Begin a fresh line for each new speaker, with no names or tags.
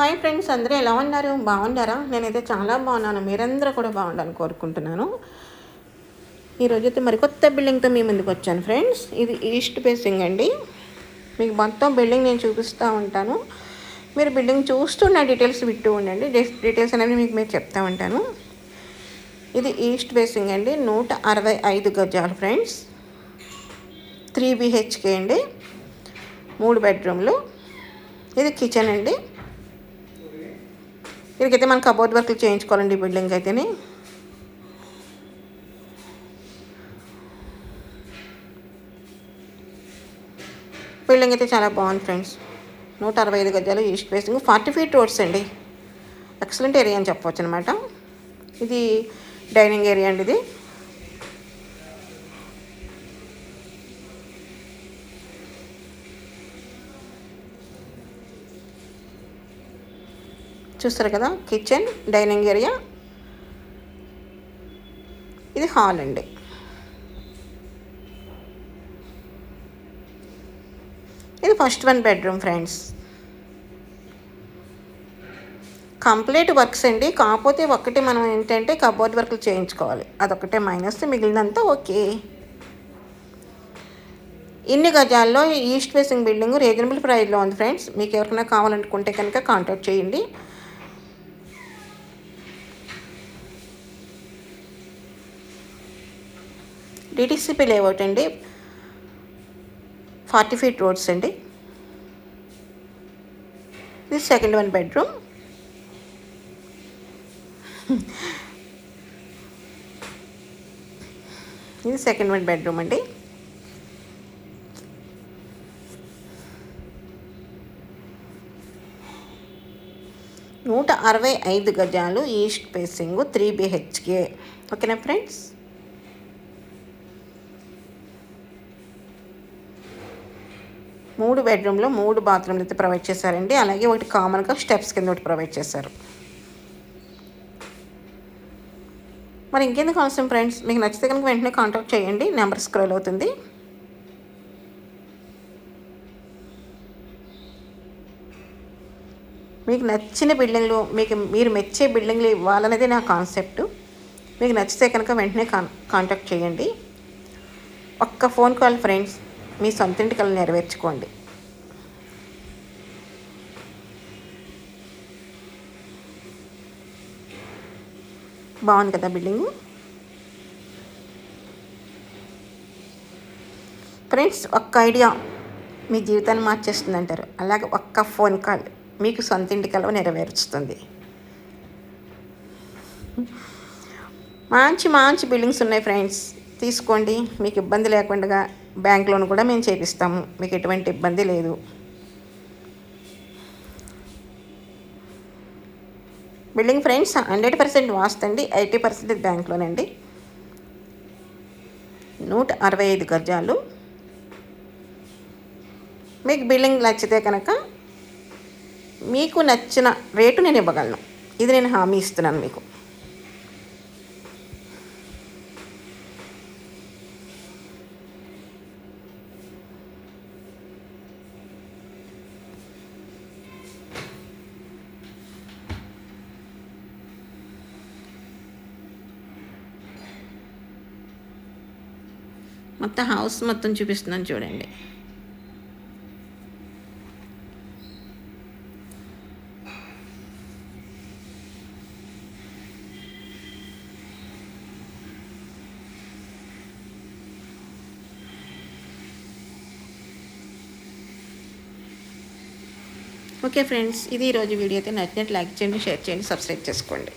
Hi friends అందరూ ఎలా ఉన్నారు? బాగున్నారా? నేనైతే చాలా బాగున్నాను. మీరందరూ కూడా బాగుండాలని కోరుకుంటున్నాను. ఈరోజు అయితే మరి కొత్త బిల్డింగ్తో మీ ముందుకు వచ్చాను ఫ్రెండ్స్. ఇది ఈస్ట్ ఫేసింగ్ అండి. మీకు మొత్తం బిల్డింగ్ నేను చూపిస్తూ ఉంటాను. మీరు బిల్డింగ్ చూస్తూ నా డీటెయిల్స్ వింటూ ఉండండి. డీటెయిల్స్ అనేవి మీకు మీరు చెప్తా ఉంటాను. ఇది ఈస్ట్ ఫేసింగ్ అండి. నూట అరవై ఐదు గజాలు ఫ్రెండ్స్. త్రీ బిహెచ్కే అండి. మూడు బెడ్రూమ్లు ఇది కిచెన్ అండి. దీనికైతే మనం కబోర్డ్ వర్క్లు చేయించుకోవాలండి ఈ బిల్డింగ్ అయితేనే. బిల్డింగ్ అయితే చాలా బాగుంది ఫ్రెండ్స్ నూట అరవై ఐదు గజాలు east facing forty feet roads అండి. ఎక్సలెంట్ ఏరియా అని చెప్పవచ్చు అనమాట ఇది డైనింగ్ ఏరియా అండి ఇది. చూస్తారు కదా కిచెన్ డైనింగ్ ఏరియా ఇది హాల్ అండి. ఇది first one bedroom friends complete works అండి. కాకపోతే ఒక్కటి మనం ఏంటంటే కబోర్డ్ వర్క్లు చేయించుకోవాలి. అదొకటే మైనస్ మిగిలినంతా ఓకే. ఇన్ని గజాల్లో ఈస్ట్ ఫేసింగ్ బిల్డింగ్ రీజనబుల్ ప్రైస్లో ఉంది ఫ్రెండ్స్ మీకు ఎవరికైనా కావాలనుకుంటే కనుక కాంటాక్ట్ చేయండి. టీటీసీపీ లేఅవుట్ అండి. ఫార్టీ ఫీట్ రోడ్స్ అండి. ఇది సెకండ్ వన్ బెడ్రూమ్. ఇది సెకండ్ వన్ బెడ్రూమ్ అండి. నూట అరవై ఐదు గజాలు ఈస్ట్ ఫేసింగ్ త్రీ బిహెచ్కే. ఓకేనా ఫ్రెండ్స్? మూడు బెడ్రూమ్లో మూడు బాత్రూమ్లు అయితే ప్రొవైడ్ చేశారండి. అలాగే ఒకటి కామన్గా స్టెప్స్ కింద ఒకటి ప్రొవైడ్ చేశారు. మరి ఇంకెందుకు అవసరం ఫ్రెండ్స్? మీకు నచ్చితే కనుక వెంటనే కాంటాక్ట్ చేయండి. నెంబర్ స్క్రోల్ అవుతుంది. మీకు నచ్చిన బిల్డింగ్లు మీకు మీరు మెచ్చే బిల్డింగ్లు ఇవ్వాలనేది నా కాన్సెప్ట్. మీకు నచ్చితే కనుక వెంటనే కాన్ కాంటాక్ట్ చేయండి. ఒక్క ఫోన్ కాల్ ఫ్రెండ్స్. మీ సొంత ఇంటి కళ నెరవేర్చుకోండి. బాగుంది కదా బిల్డింగు? ఫ్రెండ్స్ ఒక్క ఐడియా మీ జీవితాన్ని మార్చేస్తుంది అంటారు అలాగే ఒక్క ఫోన్ కాల్ మీకు సొంత ఇంటి కలవ నెరవేరుస్తుంది. మంచి మంచి బిల్డింగ్స్ ఉన్నాయి ఫ్రెండ్స్. తీసుకోండి. మీకు ఇబ్బంది లేకుండా బ్యాంక్ లోన్ కూడా మేము చేపిస్తాము. మీకు ఎటువంటి ఇబ్బంది లేదు. బిల్డింగ్ ఫ్రెండ్స్ హండ్రెడ్ పర్సెంట్ వాస్తండి ఎయిటీ పర్సెంట్ బ్యాంక్ లోన్ అండి. నూట అరవై ఐదు గజాలు. మీకు బిల్డింగ్ నచ్చితే కనుక మీకు నచ్చిన రేటు నేను ఇవ్వగలను. ఇది నేను హామీ ఇస్తున్నాను మీకు. మొత్తం హౌస్ మొత్తం చూపిస్తున్నాను చూడండి. ఓకే ఫ్రెండ్స్ ఇది ఈరోజు వీడియో. అయితే నచ్చినట్టు లైక్ చేయండి షేర్ చేయండి సబ్స్క్రైబ్ చేసుకోండి.